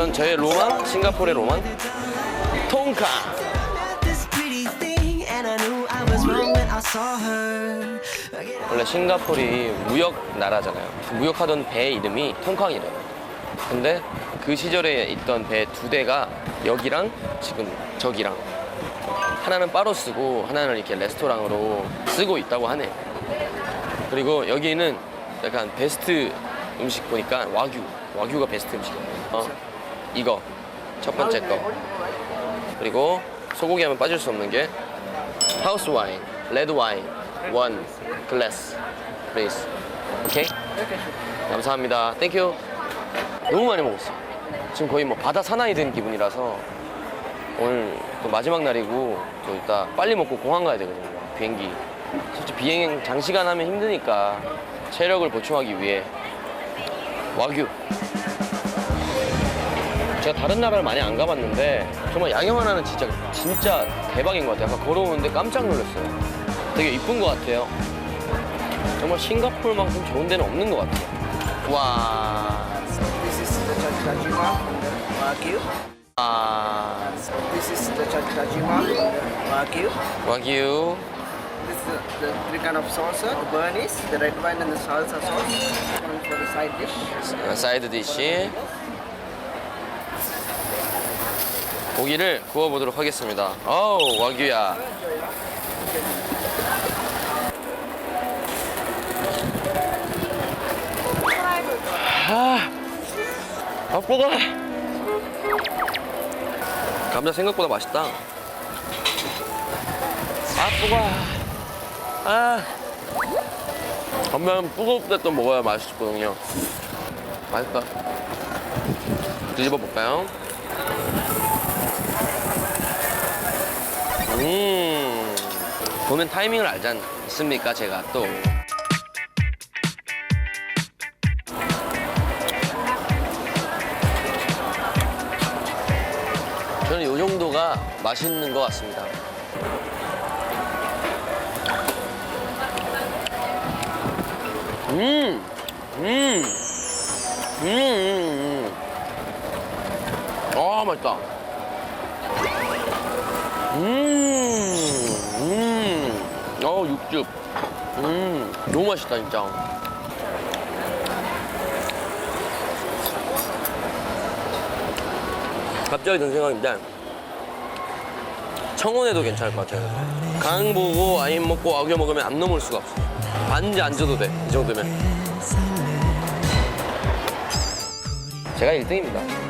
이건 저의 로망, 싱가포르의 로망. 통카. 원래 싱가포르이 무역 나라잖아요. 그 무역하던 배 이름이 통캉이래요. 근데 그 시절에 있던 배 두 대가 여기랑 지금 저기랑 하나는 바로 쓰고 하나는 이렇게 레스토랑으로 쓰고 있다고 하네. 그리고 여기는 약간 베스트 음식 보니까 와규, 와규가 베스트 음식이에요. 어, 이거 첫 번째 거. 그리고 소고기 하면 빠질 수 없는 게 하우스 와인, 레드 와인, 원 글래스, 플리즈. 오케이? 감사합니다. 땡큐. 너무 많이 먹었어. 지금 거의 뭐 바다 사나이 된 기분이라서 오늘 또 마지막 날이고 또 이따 빨리 먹고 공항 가야 되거든요. 비행기. 솔직히 비행 장시간 하면 힘드니까 체력을 보충하기 위해 와규. 제가 다른 나라를 많이 안 가봤는데 정말 양형 하나는 진짜 진짜 대박인 것 같아요. 아까 걸어오는데 깜짝 놀랐어요. 되게 이쁜 것 같아요. 정말 싱가포르만큼 좋은 데는 없는 것 같아요. 와, This is the Chachajima Wagyu. 아, This is the Chachajima Wagyu. 와규. This is the, three kind of. The Bernice, the red wine and the salsa sauce. For the side dish. 사이드 디시. 고기를 구워보도록 하겠습니다. 어우, 와규야. 아, 아프다. 감자 생각보다 맛있다. 아프가. 아. 감자는 때또 먹어야 맛있거든요. 맛있다. 뒤집어 볼까요? 보면 타이밍을 알지 않습니까? 제가 또. 저는 이 정도가 맛있는 것 같습니다. 음, 음. 음, 음, 음. 아, 맛있다. 음, 음. 어, 육즙. 음, 너무 맛있다, 진짜. 갑자기 든 생각인데, 청원에도 괜찮을 것 같아요. 강 보고 와인 먹고 아귀 먹으면 안 넘을 수가 없어. 안 줘도 돼, 이 정도면. 제가 1등입니다.